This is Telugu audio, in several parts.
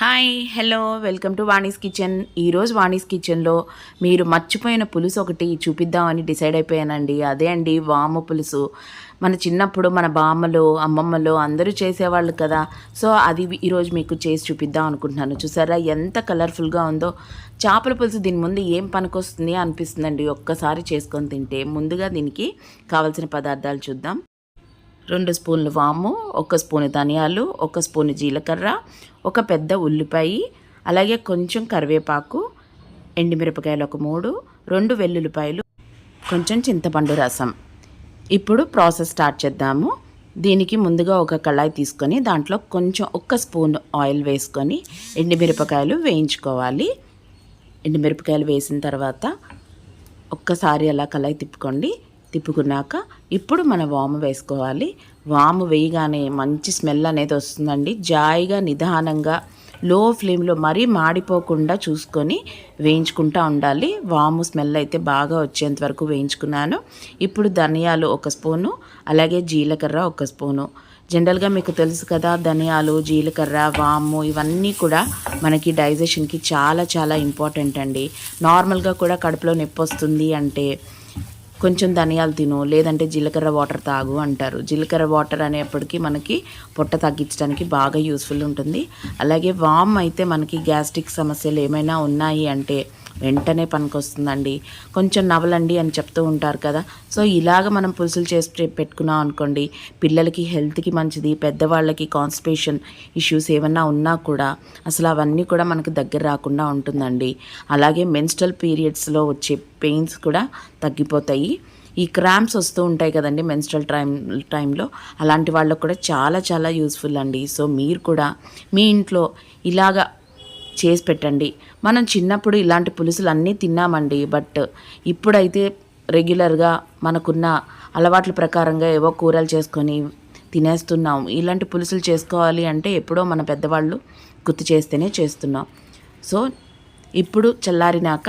Hi hello welcome to Vani's kitchen. ఈరోజు వాణీస్ కిచెన్లో మీరు మర్చిపోయిన పులుసు ఒకటి చూపిద్దామని డిసైడ్ అయిపోయానండి. అదే అండి వాము పులుసు. మన చిన్నప్పుడు మన బామ్మలు అమ్మమ్మలు అందరూ చేసేవాళ్ళు కదా. సో అది ఈరోజు మీకు చేసి చూపిద్దాం అనుకుంటున్నాను. చూసారా ఎంత కలర్ఫుల్గా ఉందో. చేపల పులుసు దీని ముందు ఏం పనికొస్తుంది అనిపిస్తుందండి. ఒక్కసారి చేసుకొని తింటే ముందుగా దీనికి కావాల్సిన పదార్థాలు చూద్దాం. రెండు స్పూన్లు వాము ఒక స్పూన్ ధనియాలు ఒక స్పూన్ జీలకర్ర ఒక పెద్ద ఉల్లిపాయ అలాగే కొంచెం కరివేపాకు ఎండుమిరపకాయలు ఒక మూడు రెండు వెల్లుల్లిపాయలు కొంచెం చింతపండు రసం. ఇప్పుడు ప్రాసెస్ స్టార్ట్ చేద్దాము. దీనికి ముందుగా ఒక కళాయి తీసుకొని దాంట్లో కొంచెం ఒక్క స్పూన్ ఆయిల్ వేసుకొని ఎండుమిరపకాయలు వేయించుకోవాలి. ఎండుమిరపకాయలు వేసిన తర్వాత ఒక్కసారి అలా కళాయి తిప్పుకోండి. తిప్పుకున్నాక ఇప్పుడు మన వాము వేసుకోవాలి. వాము వేయగానే మంచి స్మెల్ అనేది వస్తుందండి. జాయిగా నిదానంగా లో ఫ్లేమ్లో మరీ మాడిపోకుండా చూసుకొని వేయించుకుంటూ ఉండాలి. వాము స్మెల్ అయితే బాగా వచ్చేంత వరకు వేయించుకున్నాను. ఇప్పుడు ధనియాలు ఒక స్పూను అలాగే జీలకర్ర ఒక స్పూను. జనరల్గా మీకు తెలుసు కదా ధనియాలు జీలకర్ర వాము ఇవన్నీ కూడా మనకి డైజెషన్కి చాలా చాలా ఇంపార్టెంట్ అండి. నార్మల్గా కూడా కడుపులో నొప్పి వస్తుంది అంటే కొంచెం ధనియాలు తిను లేదంటే జీలకర్ర వాటర్ తాగు అంటారు. జీలకర్ర వాటర్ అనేప్పటికీ మనకి పొట్ట తగ్గించడానికి బాగా యూస్ఫుల్ ఉంటుంది. అలాగే వామ్ అయితే మనకి గ్యాస్ట్రిక్ సమస్యలు ఏమైనా ఉన్నాయి అంటే వెంటనే పనికొస్తుందండి. కొంచెం నవలండి అని చెప్తూ ఉంటారు కదా. సో ఇలాగ మనం పులుసులు చేసి పెట్టుకున్నాం అనుకోండి పిల్లలకి హెల్త్కి మంచిది పెద్దవాళ్ళకి కాన్స్టిపేషన్ ఇష్యూస్ ఏమన్నా ఉన్నా కూడా అసలు అవన్నీ కూడా మనకు దగ్గర రాకుండా ఉంటుందండి. అలాగే మెన్స్ట్రల్ పీరియడ్స్లో వచ్చే పెయిన్స్ కూడా తగ్గిపోతాయి. ఈ క్రామ్స్ వస్తూ ఉంటాయి కదండి మెన్స్ట్రల్ టైం టైంలో అలాంటి వాళ్ళకు కూడా చాలా చాలా యూస్ఫుల్ అండి. సో మీరు కూడా మీ ఇంట్లో ఇలాగా చేసి పెట్టండి. మనం చిన్నప్పుడు ఇలాంటి పులుసులు అన్నీ తిన్నామండి బట్ ఇప్పుడైతే రెగ్యులర్గా మనకున్న అలవాట్ల ప్రకారంగా ఏవో కూరలు చేసుకొని తినేస్తున్నాం. ఇలాంటి పులుసులు చేసుకోవాలి అంటే ఎప్పుడో మన పెద్దవాళ్ళు గుర్తు చేస్తేనే చేస్తున్నాం. సో ఇప్పుడు చల్లారినాక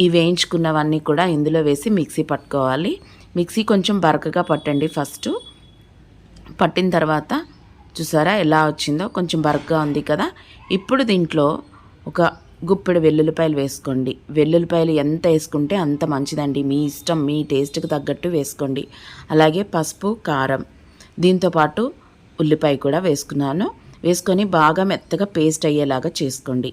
ఈ వేయించుకున్నవన్నీ కూడా ఇందులో వేసి మిక్సీ పట్టుకోవాలి. మిక్సీ కొంచెం బరకగా పట్టండి ఫస్ట్. పట్టిన తర్వాత చూసారా ఎలా వచ్చిందో? కొంచెం బరగ్గా ఉంది కదా. ఇప్పుడు దీంట్లో ఒక గుప్పెడు వెల్లుల్లిపాయలు వేసుకోండి. వెల్లుల్లిపాయలు ఎంత వేసుకుంటే అంత మంచిదండి. మీ ఇష్టం మీ టేస్ట్కి తగ్గట్టు వేసుకోండి. అలాగే పసుపు కారం. దీంతోపాటు ఉల్లిపాయ కూడా వేసుకున్నాను. వేసుకొని బాగా మెత్తగా పేస్ట్ అయ్యేలాగా చేసుకోండి.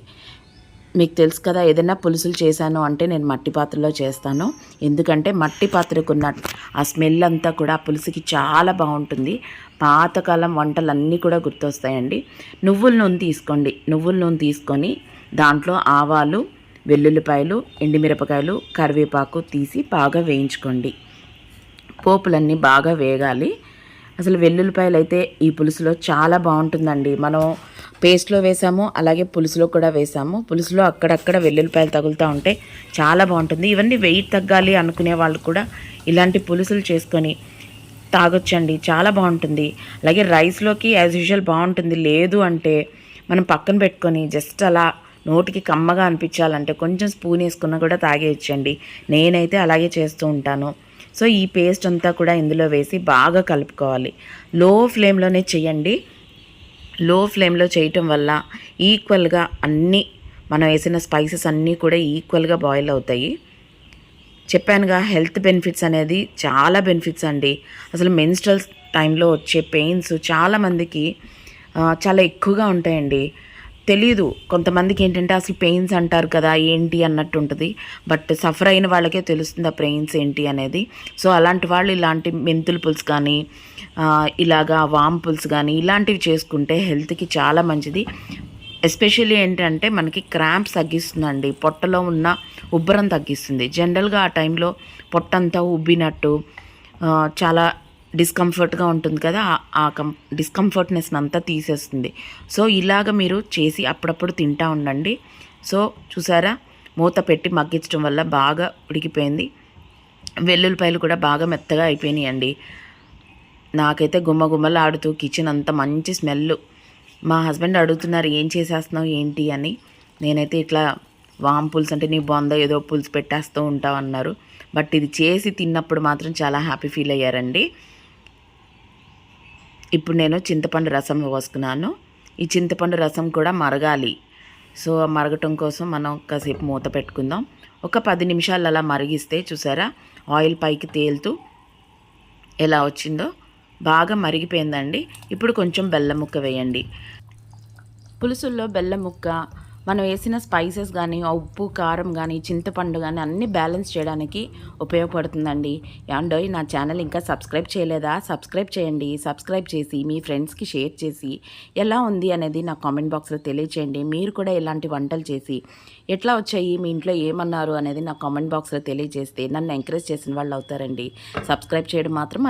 మీకు తెలుసు కదా ఏదైనా పులుసులు చేశాను అంటే నేను మట్టి పాత్రలో చేస్తాను. ఎందుకంటే మట్టి పాత్రకున్న ఆ స్మెల్ అంతా కూడా పులుసుకి చాలా బాగుంటుంది. పాతకాలం వంటలన్నీ కూడా గుర్తొస్తాయండి. నువ్వుల నూనె తీసుకోండి. నువ్వుల నూనె తీసుకొని దాంట్లో ఆవాలు వెల్లుల్లిపాయలు ఎండుమిరపకాయలు కరివేపాకు తీసి బాగా వేయించుకోండి. పోపులన్నీ బాగా వేగాలి. అసలు వెల్లుల్లిపాయలు అయితే ఈ పులుసులో చాలా బాగుంటుందండి. మనం పేస్ట్లో వేసాము అలాగే పులుసులో కూడా వేసాము. పులుసులో అక్కడక్కడ వెల్లుల్లిపాయలు తగులుతూ ఉంటే చాలా బాగుంటుంది. ఇవన్నీ వెయిట్ తగ్గాలి అనుకునే వాళ్ళు కూడా ఇలాంటి పులుసులు చేసుకొని తాగొచ్చండి. చాలా బాగుంటుంది. అలాగే రైస్లోకి యాజ్ యూజువల్ బాగుంటుంది. లేదు అంటే మనం పక్కన పెట్టుకొని జస్ట్ అలా నోటికి కమ్మగా అనిపించాలంటే కొంచెం స్పూన్ వేసుకున్నా కూడా తాగేయచ్చండి. నేనైతే అలాగే చేస్తూ ఉంటాను. సో ఈ పేస్ట్ అంతా కూడా ఇందులో వేసి బాగా కలుపుకోవాలి. లో ఫ్లేమ్లోనే చేయండి. లో ఫ్లేమ్లో చేయటం వల్ల ఈక్వల్గా అన్నీ మనం వేసిన స్పైసెస్ అన్నీ కూడా ఈక్వల్గా బాయిల్ అవుతాయి. చెప్పానుగా హెల్త్ బెనిఫిట్స్ అనేది చాలా బెనిఫిట్స్ అండి. అసలు మెన్స్ట్రల్ టైంలో వచ్చే పెయిన్స్ చాలామందికి చాలా ఎక్కువగా ఉంటాయండి. తెలీదు. కొంతమందికి ఏంటంటే అసలు పెయిన్స్ అంటారు కదా ఏంటి అన్నట్టు ఉంటుంది. బట్ సఫర్ అయిన వాళ్ళకే తెలుస్తుంది ఆ పెయిన్స్ ఏంటి అనేది. సో అలాంటి వాళ్ళు ఇలాంటి మెంతుల పులుసు కానీ ఇలాగా వామ్ పులుసు కానీ ఇలాంటివి చేసుకుంటే హెల్త్కి చాలా మంచిది. ఎస్పెషల్లీ ఏంటంటే మనకి క్రాంప్స్ తగ్గిస్తుందండి. పొట్టలో ఉన్న ఉబ్బరం తగ్గిస్తుంది. జనరల్గా ఆ టైంలో పొట్టంతా ఉబ్బినట్టు చాలా డిస్కంఫర్ట్గా ఉంటుంది కదా ఆ కం డిస్కంఫర్ట్నెస్ అంతా తీసేస్తుంది. సో ఇలాగ మీరు చేసి అప్పుడప్పుడు తింటూ ఉండండి. సో చూసారా? మూత పెట్టి మగ్గించడం వల్ల బాగా ఉడికిపోయింది. వెల్లుల్లిపాయలు కూడా బాగా మెత్తగా అయిపోయినాయండి. నాకైతే గుమ్మ గుమ్మలు ఆడుతూ కిచెన్ అంత మంచి స్మెల్ మా హస్బెండ్ అడుగుతున్నారు ఏం చేసేస్తున్నావు? ఏంటి? అని. నేనైతే ఇట్లా వామ్ పులుసు అంటే నీ బొంద ఏదో పులుసు పెట్టేస్తూ ఉంటావు అన్నారు. బట్ ఇది చేసి తిన్నప్పుడు మాత్రం చాలా హ్యాపీ ఫీల్ అయ్యారండి. ఇప్పుడు నేను చింతపండు రసం పోసుకున్నాను. ఈ చింతపండు రసం కూడా మరగాలి. సో మరగటం కోసం మనం కాసేపు మూత పెట్టుకుందాం. ఒక పది నిమిషాలు అలా మరిగిస్తే చూసారా? ఆయిల్ పైకి తేలుతూ ఎలా వచ్చిందో? బాగా మరిగిపోయిందండి. ఇప్పుడు కొంచెం బెల్లం ముక్క వేయండి. పులుసుల్లో బెల్లం ముక్క మనం వేసిన స్పైసెస్ కానీ ఉప్పు కారం కానీ చింతపండు కానీ అన్నీ బ్యాలెన్స్ చేయడానికి ఉపయోగపడుతుందండి. అండ్ నా ఛానల్ ఇంకా సబ్స్క్రైబ్ చేయలేదా? సబ్స్క్రైబ్ చేయండి. సబ్స్క్రైబ్ చేసి మీ ఫ్రెండ్స్కి షేర్ చేసి ఎలా ఉంది అనేది నా కామెంట్ బాక్స్లో తెలియచేయండి. మీరు కూడా ఇలాంటి వంటలు చేసి ఎట్లా వచ్చాయి? మీ ఇంట్లో ఏమన్నారు అనేది నా కామెంట్ బాక్స్లో తెలియజేస్తే నన్ను ఎంకరేజ్ చేసిన వాళ్ళు అవుతారండి. సబ్స్క్రైబ్ చేయడం మాత్రం